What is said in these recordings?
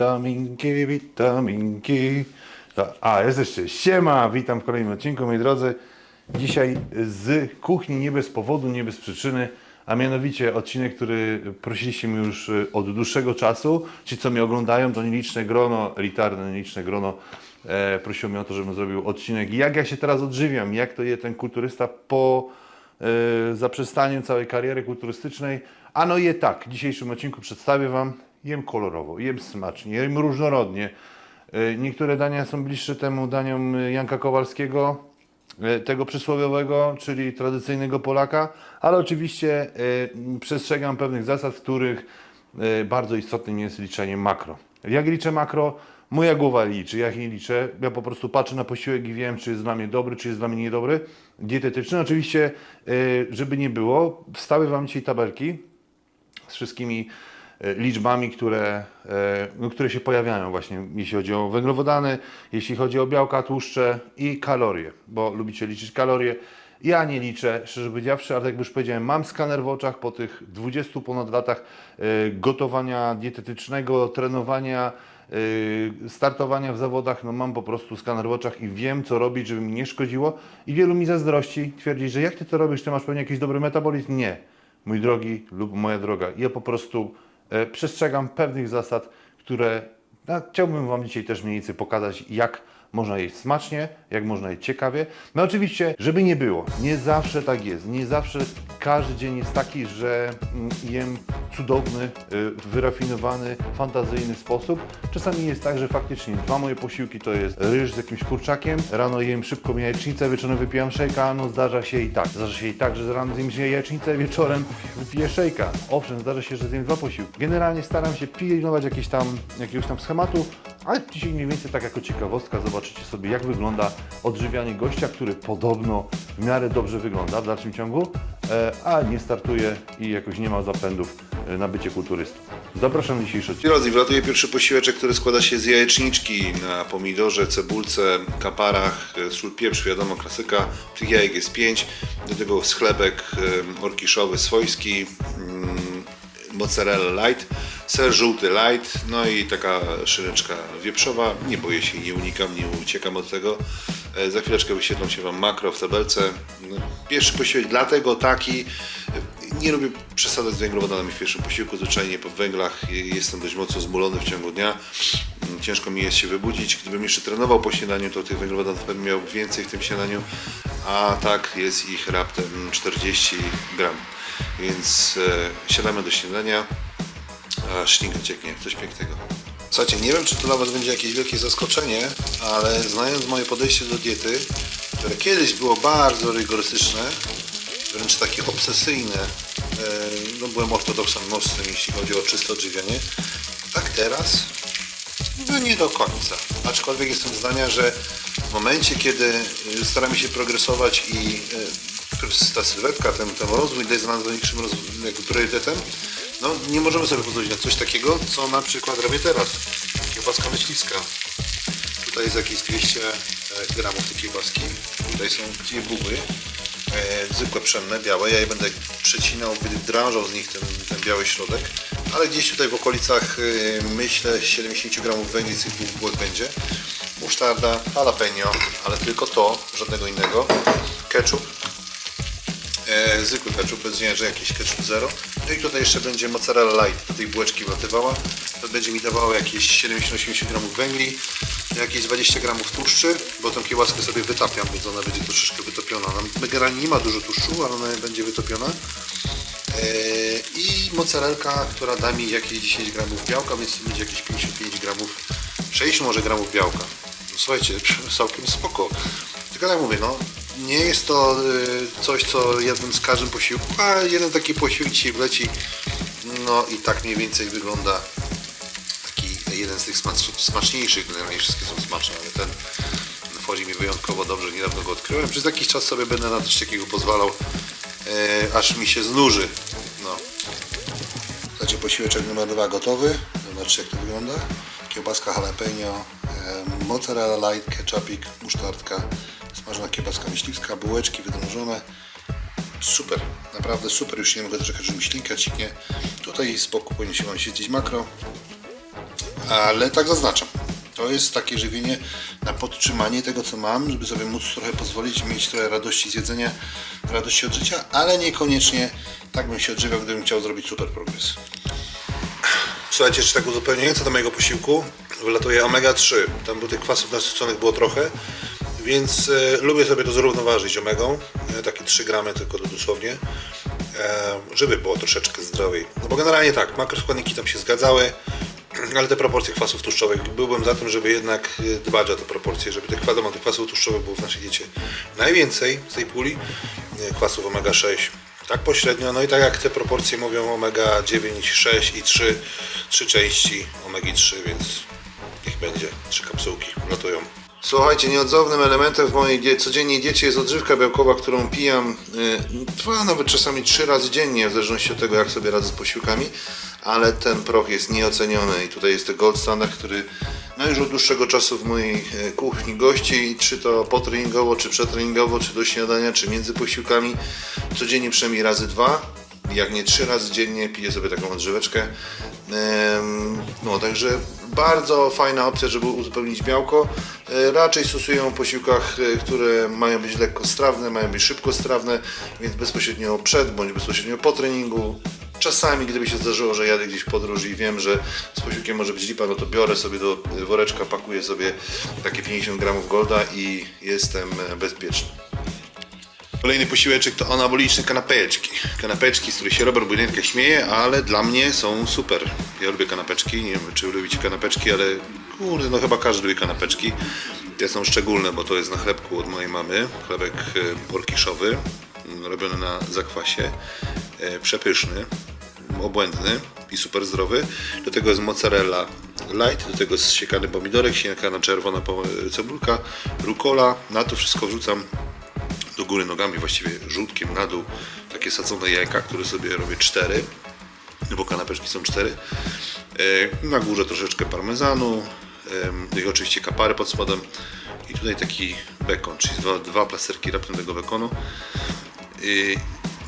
Witaminki, witaminki. A, jest jeszcze. Siema, witam w kolejnym odcinku, moi drodzy. Dzisiaj z kuchni nie bez powodu, nie bez przyczyny, a mianowicie odcinek, który prosiliście mi już y, od dłuższego czasu. Ci, co mnie oglądają, to nieliczne grono, elitarne, nieliczne grono, e, prosiło mnie o to, żebym zrobił odcinek. Jak ja się teraz odżywiam, jak to je ten kulturysta po e, zaprzestaniu całej kariery kulturystycznej. Ano je tak, w dzisiejszym odcinku przedstawię Wam, jem kolorowo, jem smacznie, jem różnorodnie. E, Niektóre dania są bliższe temu daniom e, Janka Kowalskiego, e, tego przysłowiowego, czyli tradycyjnego Polaka, ale oczywiście przestrzegam pewnych zasad, w których bardzo istotnym jest liczenie makro. Jak liczę makro, moja głowa liczy, jak nie liczę, ja po prostu patrzę na posiłek i wiem, czy jest dla mnie dobry, czy jest dla mnie niedobry, dietetyczny. Oczywiście, żeby nie było, wstawię Wam dzisiaj tabelki, z wszystkimi liczbami, które, e, no, które się pojawiają właśnie, jeśli chodzi o węglowodany, jeśli chodzi o białka, tłuszcze i kalorie, bo lubicie liczyć kalorie. Ja nie liczę, szczerze powiedziawszy, ale tak jak już powiedziałem, mam skaner w oczach po tych 20 ponad latach e, gotowania dietetycznego, trenowania, e, startowania w zawodach, no mam po prostu skaner w oczach i wiem, co robić, żeby mi nie szkodziło. I wielu mi zazdrości, twierdzi, że jak ty to robisz, ty masz pewnie jakiś dobry metabolizm. Nie mój drogi lub moja droga. Ja po prostu e, przestrzegam pewnych zasad, które no, chciałbym Wam dzisiaj też mniej więcej pokazać, jak można jeść smacznie, jak można jeść ciekawie. No oczywiście, żeby nie było, nie zawsze tak jest, nie zawsze każdy dzień jest taki, że mm, jem cudowny, y, wyrafinowany, fantazyjny sposób. Czasami jest tak, że faktycznie dwa moje posiłki to jest ryż z jakimś kurczakiem, rano jem szybko jajecznicę, wieczorem wypijam szejka, no zdarza się i tak. Zdarza się i tak, że rano zjem się jajecznicę, wieczorem wypiję szejka. Owszem, zdarza się, że zjem dwa posiłki. Generalnie staram się pilnować jakieś tam, jakiegoś tam schematu, ale dzisiaj mniej więcej tak jako ciekawostka zobaczycie sobie, jak wygląda odżywianie gościa, który podobno w miarę dobrze wygląda w dalszym ciągu, e, a nie startuje i jakoś nie ma zapędów e, na bycie kulturystą. Zapraszam na dzisiejszy odcinek. Drodzy, wlatuje pierwszy posiłeczek, który składa się z jajeczniczki na pomidorze, cebulce, kaparach, e, sól, pieprz, wiadomo, klasyka. Tych jajek jest 5. Do tego schlebek orkiszowy swojski, mm, mozzarella light, ser żółty light, no i taka szyneczka wieprzowa. Nie boję się, nie unikam, nie uciekam od tego. E, Za chwileczkę wyświetlą się Wam makro w tabelce. No, Pierwszy posiłek dlatego taki. Nie lubię przesadzać z węglowodanami w pierwszym posiłku. Zwyczajnie po węglach jestem dość mocno zmulony w ciągu dnia. Mm, Ciężko mi jest się wybudzić. Gdybym jeszcze trenował po śniadaniu, to tych węglowodanów pewnie miał więcej w tym śniadaniu. A tak jest ich raptem 40 gram. Więc e, siadamy do śniadania. A ślinka cieknie, coś pięknego. Słuchajcie, nie wiem, czy to dla Was będzie jakieś wielkie zaskoczenie, ale znając moje podejście do diety, które kiedyś było bardzo rygorystyczne, wręcz takie obsesyjne, e, no byłem ortodoksem mocnym, jeśli chodzi o czyste odżywianie, tak teraz no nie do końca. Aczkolwiek jestem zdania, że w momencie, kiedy y, staramy się progresować i y, ta sylwetka, ten, ten rozwój jest dla nas największym priorytetem, no nie możemy sobie pozwolić na coś takiego, co na przykład robię teraz. Kiełbaska myśliwska. Tutaj jest jakieś 200 gramów tej kiełbaski. Tutaj są dwie buły, e, zwykłe pszenne, białe. Ja je będę przecinał, wydrażał z nich ten, ten biały środek. Ale gdzieś tutaj w okolicach, e, myślę, 70 gramów węgli z tych dwóch bułek będzie. Musztarda, jalapeno, ale tylko to, żadnego innego. Ketchup, e, zwykły ketchup, bez że jakiś ketchup zero. No i tutaj jeszcze będzie mozzarella light do tej bułeczki wlatywała. To będzie mi dawało jakieś 70-80 gramów węgli, jakieś 20 gramów tłuszczy, bo tą kiełbaskę sobie wytapiam, więc ona będzie troszeczkę wytopiona. Ona generalnie nie ma dużo tłuszczu, ale ona będzie wytopiona. E, I mozzarelka, która da mi jakieś 10 gramów białka, więc to będzie jakieś 55 gramów, 60 może gramów białka. No, słuchajcie, całkiem spoko. Tylko tak mówię, no nie jest to y, coś, co jadłem z każdym posiłku, a jeden taki posiłek dzisiaj wleci. No i tak mniej więcej wygląda taki jeden z tych smacz- smaczniejszych, generalnie wszystkie są smaczne, ale ten wchodzi mi wyjątkowo dobrze, niedawno go odkryłem. Przez jakiś czas sobie będę na coś takiego pozwalał, e, aż mi się znuży. No. Słuchajcie, posiłeczek numer dwa gotowy. Zobaczcie jak to wygląda. Kiełbaska jalapeno, e, mozzarella light, ketchupik, musztardka, smażona kiełbaska myśliwska, bułeczki wydrążone. Super, naprawdę super. Już nie mogę doczekać, że mi ślinka ciknie. Tutaj z boku powinien się Wam świecić makro. ale tak zaznaczam. To jest takie żywienie na podtrzymanie tego, co mam, żeby sobie móc trochę pozwolić, mieć trochę radości z jedzenia, radości od życia, ale niekoniecznie tak bym się odżywiał, gdybym chciał zrobić super progres. Słuchajcie, jeszcze tak uzupełniająco do mojego posiłku wylatuje omega-3. Tam było tych kwasów nasyconych było trochę, więc e, lubię sobie to zrównoważyć omegą, e, takie 3 gramy tylko dosłownie, e, żeby było troszeczkę zdrowiej. No bo generalnie tak, makroskładniki tam się zgadzały, ale te proporcje kwasów tłuszczowych, byłbym za tym, żeby jednak e, dbać o te proporcje, żeby tych, wiadomo, tych kwasów tłuszczowych było w naszej diecie najwięcej z tej puli, e, kwasów omega-6 tak pośrednio, no i tak jak te proporcje mówią omega 9, 6 i 3, trzy części omegi 3, więc niech będzie, trzy kapsułki wlatują. Słuchajcie, nieodzownym elementem w mojej codziennej diecie jest odżywka białkowa, którą pijam y, dwa, nawet czasami trzy razy dziennie, w zależności od tego, jak sobie radzę z posiłkami, ale ten proch jest nieoceniony i tutaj jest to gold standard, który no już od dłuższego czasu w mojej e, kuchni gości, czy to potreningowo, czy przetreningowo, czy do śniadania, czy między posiłkami, codziennie przynajmniej razy dwa, jak nie trzy razy dziennie piję sobie taką odżyweczkę. No, także bardzo fajna opcja, żeby uzupełnić białko. E, Raczej stosują w posiłkach, e, które mają być lekkostrawne, mają być szybkostrawne, więc bezpośrednio przed bądź bezpośrednio po treningu. Czasami, gdyby się zdarzyło, że jadę gdzieś w podróż i wiem, że z posiłkiem może być lipa, no to biorę sobie do e, woreczka, pakuję sobie takie 50 gramów golda i jestem bezpieczny. Kolejny posiłeczek to anaboliczne kanapeczki. Kanapeczki, z których się Robert Bujnetka śmieje, ale dla mnie są super. Ja lubię kanapeczki, nie wiem czy lubicie kanapeczki, ale kurde, no chyba każdy lubi kanapeczki. Te są szczególne, bo to jest na chlebku od mojej mamy. Chlebek e, orkiszowy, m, robiony na zakwasie. E, Przepyszny, obłędny i super zdrowy. Do tego jest mozzarella light, do tego jest siekany pomidorek, siekana czerwona po- cebulka, rukola. Na to wszystko wrzucam do góry nogami, właściwie żółtkiem na dół, takie sadzone jajka, które sobie robię cztery, bo kanapeczki są cztery. E, Na górze troszeczkę parmezanu, i oczywiście kapary pod spodem i tutaj taki bekon, czyli dwa, dwa plasterki raptownego bekonu. I,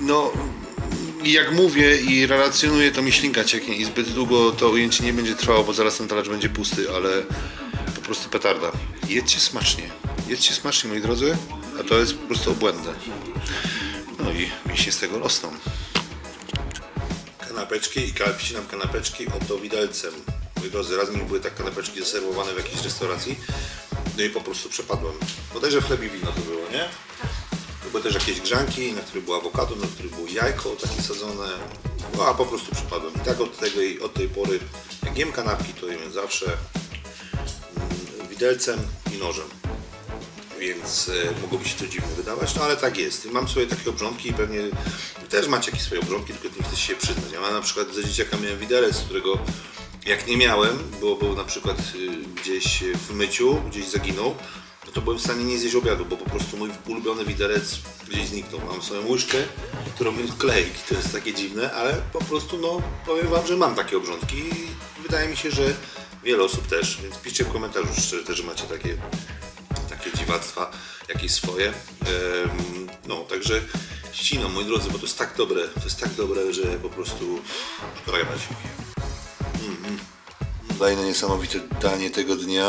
No, jak mówię i relacjonuję, to mi ślinka cieknie i zbyt długo to ujęcie nie będzie trwało, bo zaraz ten talerz będzie pusty, ale po prostu petarda. Jedźcie smacznie, jedźcie smacznie moi drodzy, a to jest po prostu obłędne. No i mięśnie z tego rosną. Kanapeczki i wcinam kanapeczki oto widelcem. Moi drodzy, raz mi były tak kanapeczki zaserwowane w jakiejś restauracji, no i po prostu przepadłem. Bodajże w chlebie wino to było, nie? Były też jakieś grzanki, na których było awokado, na których było jajko takie sadzone. No a po prostu przypadłem. I tak od, tego, od tej pory, jak jem kanapki, to jem zawsze mm, widelcem i nożem. Więc e, mogłoby się to dziwne wydawać, no ale tak jest. I Mam sobie takie obrządki i pewnie też macie jakieś swoje obrządki, tylko nie chcecie się przyznać. Ja mam na przykład za dzieciaka miałem widelec, którego jak nie miałem, bo był na przykład y, gdzieś w myciu, gdzieś zaginął, no to byłem w stanie nie zjeść obiadu, bo po prostu mój ulubiony widelec gdzieś zniknął. Mam swoją łyżkę, którą mi klejki, to jest takie dziwne, ale po prostu no powiem wam, że mam takie obrządki i wydaje mi się, że wiele osób też, więc piszcie w komentarzu, czy też macie takie takie dziwactwa, jakieś swoje. No, także ścinam, moi drodzy, bo to jest tak dobre, to jest tak dobre, że po prostu szkoda gadać. Kolejne niesamowite danie tego dnia.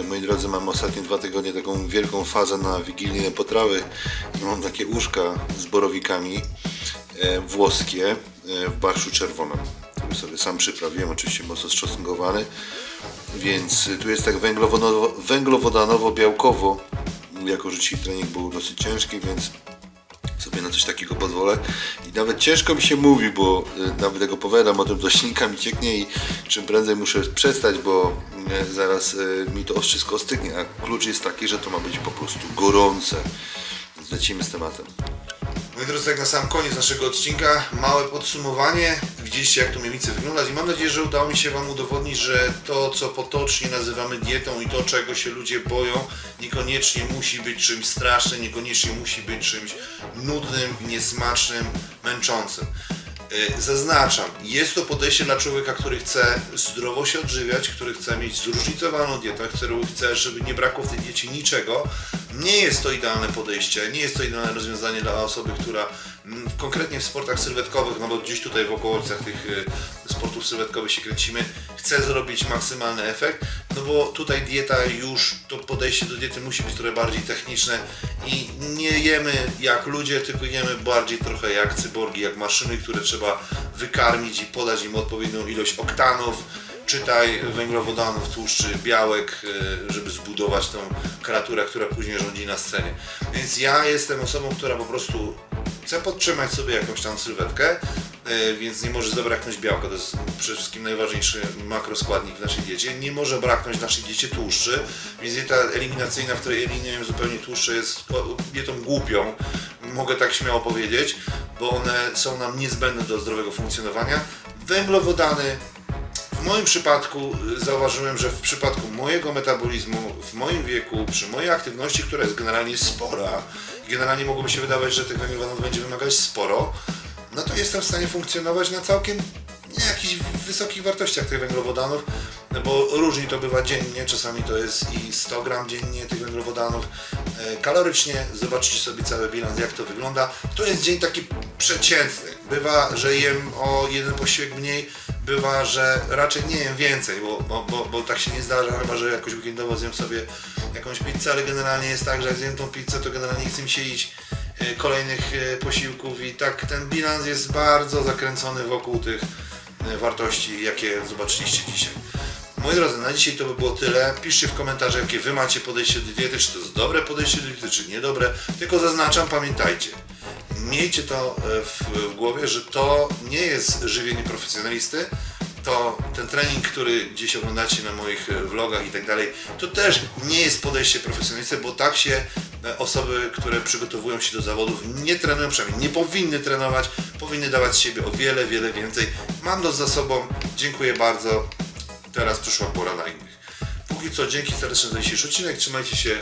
E, Moi drodzy, mam ostatnie dwa tygodnie taką wielką fazę na wigilijne potrawy mam takie uszka z borowikami e, włoskie e, w barszu czerwonym. który sobie sam przyprawiłem, oczywiście mocno strzosnkowany. Więc tu jest tak węglowodanowo- węglowodanowo-białkowo, jako że dzisiaj trening był dosyć ciężki, więc sobie na coś takiego pozwolę. I nawet ciężko mi się mówi, bo y, nawet jak opowiadam o tym, to ślinka mi cieknie i czym prędzej muszę przestać, bo y, zaraz y, mi to wszystko ostygnie. A klucz jest taki, że to ma być po prostu gorące. Lecimy z tematem. Moi drodzy, tak na sam koniec naszego odcinka, małe podsumowanie. Widzieliście jak to mniej więcej wyglądać i mam nadzieję, że udało mi się Wam udowodnić, że to, co potocznie nazywamy dietą i to, czego się ludzie boją, niekoniecznie musi być czymś strasznym, niekoniecznie musi być czymś nudnym, niesmacznym, męczącym. E, Zaznaczam, jest to podejście dla człowieka, który chce zdrowo się odżywiać, który chce mieć zróżnicowaną dietę, który chce, żeby nie brakło w tej diecie niczego. Nie jest to idealne podejście, nie jest to idealne rozwiązanie dla osoby, która mm, konkretnie w sportach sylwetkowych, no bo gdzieś tutaj w okolicach tych e, sportów sylwetkowych się kręcimy, chce zrobić maksymalny efekt, no bo tutaj dieta już, to podejście do diety musi być trochę bardziej techniczne i nie jemy jak ludzie, tylko jemy bardziej trochę jak cyborgi, jak maszyny, które trzeba wykarmić i podać im odpowiednią ilość oktanów, czytaj węglowodanów, tłuszczy, białek, e, żeby zbudować tą kreaturę, która później rządzi na scenie. Więc ja jestem osobą, która po prostu chce podtrzymać sobie jakąś tam sylwetkę, więc nie może zabraknąć białka, to jest przede wszystkim najważniejszy makroskładnik w naszej diecie. Nie może braknąć w naszej diecie tłuszczy, więc dieta eliminacyjna, w której eliminujemy zupełnie tłuszcze jest dietą głupią, mogę tak śmiało powiedzieć, bo one są nam niezbędne do zdrowego funkcjonowania. Węglowodany, w moim przypadku y, zauważyłem, że w przypadku mojego metabolizmu, w moim wieku, przy mojej aktywności, która jest generalnie spora, generalnie mogłoby się wydawać, że tych węglowodanów będzie wymagać sporo, no to jestem w stanie funkcjonować na całkiem nie jakichś wysokich wartościach tych węglowodanów, bo różnie to bywa dziennie, czasami to jest i 100 gram dziennie tych węglowodanów. E, Kalorycznie zobaczcie sobie cały bilans, jak to wygląda. To jest dzień taki przeciętny. Bywa, że jem o jeden posiłek mniej, bywa, że raczej nie jem więcej, bo, bo, bo, bo tak się nie zdarza, chyba że jakoś weekendowo zjem sobie jakąś pizzę, ale generalnie jest tak, że jak zjem tą pizzę, to generalnie nie chce mi się iść kolejnych e, posiłków i tak ten bilans jest bardzo zakręcony wokół tych e, wartości, jakie zobaczyliście dzisiaj. Moi drodzy, na dzisiaj to by było tyle. Piszcie w komentarzach, jakie wy macie podejście do diety, czy to jest dobre podejście do diety, czy niedobre. Tylko zaznaczam, pamiętajcie, miejcie to w, w głowie, że to nie jest żywienie profesjonalisty, to ten trening, który gdzieś oglądacie na moich e, vlogach i tak dalej, to też nie jest podejście profesjonalisty, bo tak się e, osoby, które przygotowują się do zawodów nie trenują, przynajmniej nie powinny trenować, powinny dawać siebie o wiele, wiele więcej. Mam to za sobą, dziękuję bardzo. Teraz przyszła pora na innych. Póki co, dzięki serdecznie za dzisiejszy odcinek, trzymajcie się,